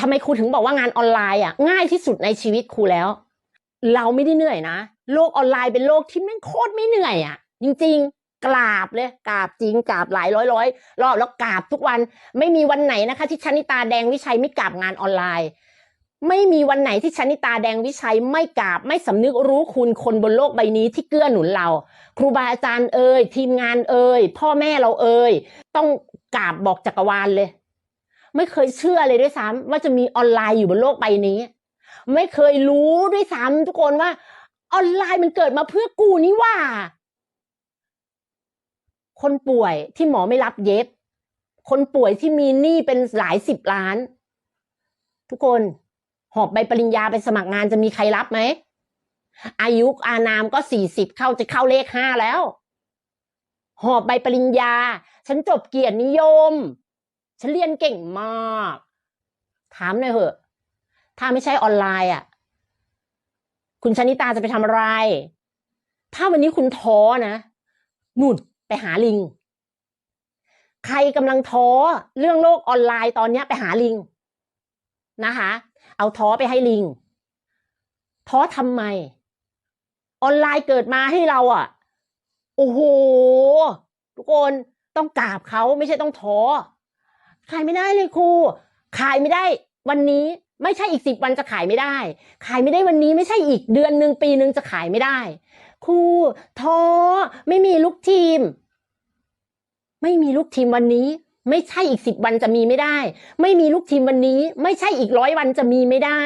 ทำไมครูถึงบอกว่างานออนไลน์อะง่ายที่สุดในชีวิตครูแล้ว เราไม่ได้เหนื่อยนะ โลกออนไลน์เป็นโลกที่แม่งโคตรไม่เหนื่อยอะ จริง ๆ กราบเลยกราบจริงกราบหลายร้อยร้อยรอบแล้วกราบทุกวันไม่มีวันไหนนะคะ ที่ชนิตาแดงวิชัยไม่กราบงานออนไลน์ ไม่มีวันไหนที่ชนิตาแดงวิชัยไม่กราบไม่สำนึกรู้คุณคนบนโลกใบนี้ที่เกื้อหนุนเรา ครูบาอาจารย์เอ่ยทีมงานเอ่ยพ่อแม่เราเอ่ยต้องกราบบอกจักรวาลเลย ไม่เคยเชื่อเลยด้วยซ้ำว่าจะมีออนไลน์อยู่บนโลกใบนี้ ไม่เคยรู้ด้วยซ้ำทุกคนว่า ออนไลน์มันเกิดมาเพื่อกูนี่ว่า คนป่วยที่หมอไม่รับเย็บ คนป่วยที่มีหนี้เป็นหลายสิบล้าน ทุกคนหอบใบปริญญาไปสมัครงานจะมีใครรับไหม อายุอานามก็สี่สิบเข้าจะเข้าเลขห้าแล้ว หอบใบปริญญา ฉันจบเกียรตินิยม ฉันเรียนเก่งมาก ถามหน่อยเหอะ ถ้าไม่ใช่ออนไลน์อะ คุณชนิตาจะไปทำอะไร ถ้าวันนี้คุณท้อนะนู่นไปหาลิง ใครกำลังท้อเรื่องโลกออนไลน์ตอนนี้ไปหาลิงนะคะ เอาท้อไปให้ลิง ท้อทำไม ออนไลน์เกิดมาให้เราอะ โอ้โห ทุกคนต้องกราบเขาไม่ใช่ต้องท้อ ขายไม่ได้เลยครู ขายไม่ได้วันนี้ไม่ใช่อีกสิบวันจะขายไม่ได้ ขายไม่ได้วันนี้ไม่ใช่อีกเดือนหนึ่งปีหนึ่งจะขายไม่ได้ ครูท้อไม่มีลูกทีม ไม่มีลูกทีมวันนี้ ไม่ใช่อีกสิบวันจะมีไม่ได้ ไม่มีลูกทีมวันนี้ ไม่ใช่อีกร้อยวันจะมีไม่ได้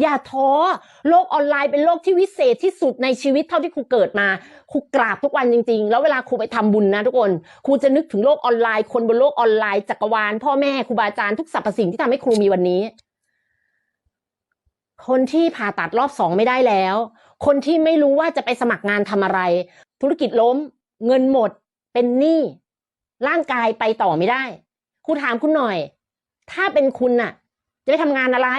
อย่าท้อโลกออนไลน์เป็นโลกที่วิเศษที่สุดในชีวิตเท่าที่ครูเกิดมาครูกราบทุกวันจริง ๆ แล้วเวลาครูไปทำบุญนะทุกคนครูจะนึกถึงโลกออนไลน์ คนบนโลกออนไลน์จักรวาลพ่อแม่ครูบาอาจารย์ทุกสรรพสิ่งที่ทำให้ครูมีวันนี้ คนที่ผ่าตัดรอบสองไม่ได้แล้ว คนที่ไม่รู้ว่าจะไปสมัครงานทำอะไร ธุรกิจล้ม เงินหมด เป็นหนี้ร่างกายไปต่อไม่ได้ครูถามคุณหน่อย ถ้าเป็นคุณน่ะ จะไปทำงานอะไร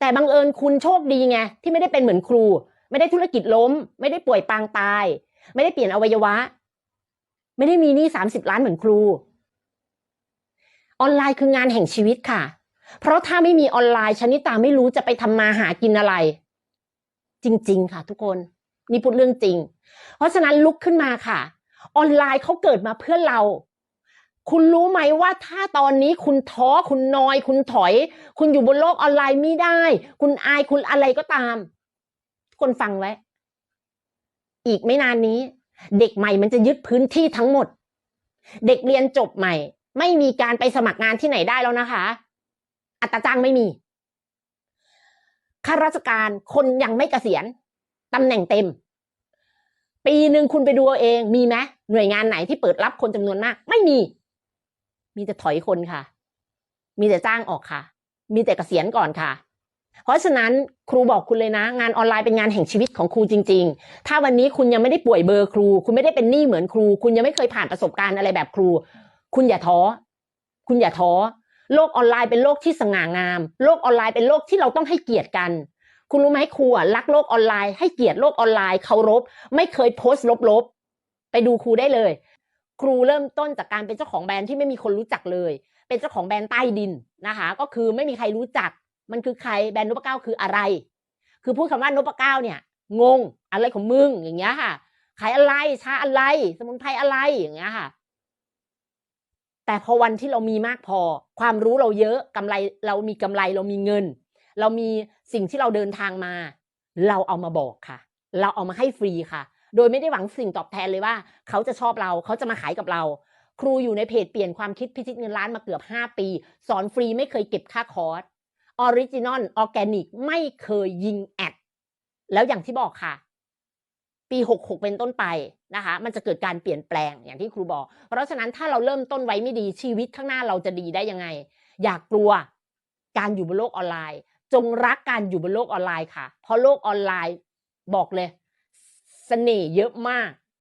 แต่บังเอิญคุณโชคดีไงที่ไม่ได้เป็นเหมือนครู ไม่ได้ธุรกิจล้ม ไม่ได้ป่วยปางตาย ไม่ได้เปลี่ยนอวัยวะ ไม่ได้มีหนี้สามสิบล้านเหมือนครู ออนไลน์คืองานแห่งชีวิตค่ะ เพราะถ้าไม่มีออนไลน์ชนิตาไม่รู้จะไปทำมาหากินอะไร จริง ๆ ค่ะ ทุกคนนี่พูดเรื่องจริง เพราะฉะนั้นลุกขึ้นมาค่ะ ออนไลน์เขาเกิดมาเพื่อเรา คุณรู้ไหมว่าถ้าตอนนี้คุณท้อคุณนอย คุณถอย คุณอยู่บนโลกออนไลน์ไม่ได้ คุณอายคุณอะไรก็ตาม คนฟังไว้ อีกไม่นานนี้ เด็กใหม่มันจะยึดพื้นที่ทั้งหมด เด็กเรียนจบใหม่ ไม่มีการไปสมัครงานที่ไหนได้แล้วนะคะ อัตราจ้างไม่มีข้าราชการคนยังไม่เกษียณตำแหน่งเต็ม ปีหนึ่งคุณไปดูเอาเองมีไหมหน่วยงานไหนที่เปิดรับคนจำนวนมาก ไม่มี มีแต่ถอยคนค่ะ มีแต่จ้างออกค่ะ มีแต่เกษียณก่อนค่ะ เพราะฉะนั้นครูบอกคุณเลยนะ งานออนไลน์เป็นงานแห่งชีวิตของครูจริง ๆ ถ้าวันนี้คุณยังไม่ได้ป่วยเบอร์ครู คุณไม่ได้เป็นหนี้เหมือนครู คุณยังไม่เคยผ่านประสบการณ์อะไรแบบครู คุณอย่าท้อ คุณอย่าท้อ โลกออนไลน์เป็นโลกที่สง่างาม โลกออนไลน์เป็นโลกที่เราต้องให้เกียรติกันคุณรู้ไหมครูอะรักโลกออนไลน์ให้เกียรติโลกออนไลน์เคารพ ไม่เคยโพสต์ลบๆ ไปดูครูได้เลย ครูเริ่มต้นจากการเป็นเจ้าของแบรนด์ที่ไม่มีคนรู้จักเลย เป็นเจ้าของแบรนด์ใต้ดินนะคะ ก็คือไม่มีใครรู้จัก มันคือใครแบรนด์นพเก้าคืออะไร คือพูดคำว่านพเก้าเนี่ยงงอะไรของมึงอย่างเงี้ยค่ะ ขายอะไรชาอะไร สมุนไพรอะไรอย่างเงี้ยค่ะ แต่พอวันที่เรามีมากพอ ความรู้เราเยอะกำไรเรามีกำไรเรามีเงิน เรามีสิ่งที่เราเดินทางมา เราเอามาบอกค่ะ เราเอามาให้ฟรีค่ะ โดยไม่ได้หวังสิ่งตอบแทนเลยว่า เขาจะชอบเราเขาจะมาขายกับเรา ครูอยู่ในเพจเปลี่ยนความคิดพิชิตเงินล้านมาเกือบ 5 ปี สอนฟรีไม่เคยเก็บค่าคอร์สออริจินอลออร์แกนิกไม่เคยยิงแอดแล้วอย่างที่บอกค่ะ ปี 66 เป็นต้นไปนะคะ มันจะเกิดการเปลี่ยนแปลงอย่างที่ครูบอก เพราะฉะนั้นถ้าเราเริ่มต้นไว้ไม่ดีชีวิตข้างหน้าเราจะดีได้ยังไง อย่ากกลัวการอยู่บนโลกออนไลน์ จงรักการอยู่บนโลกออนไลน์ค่ะ เพราะโลกออนไลน์บอกเลย สน่ห์เยอะมาก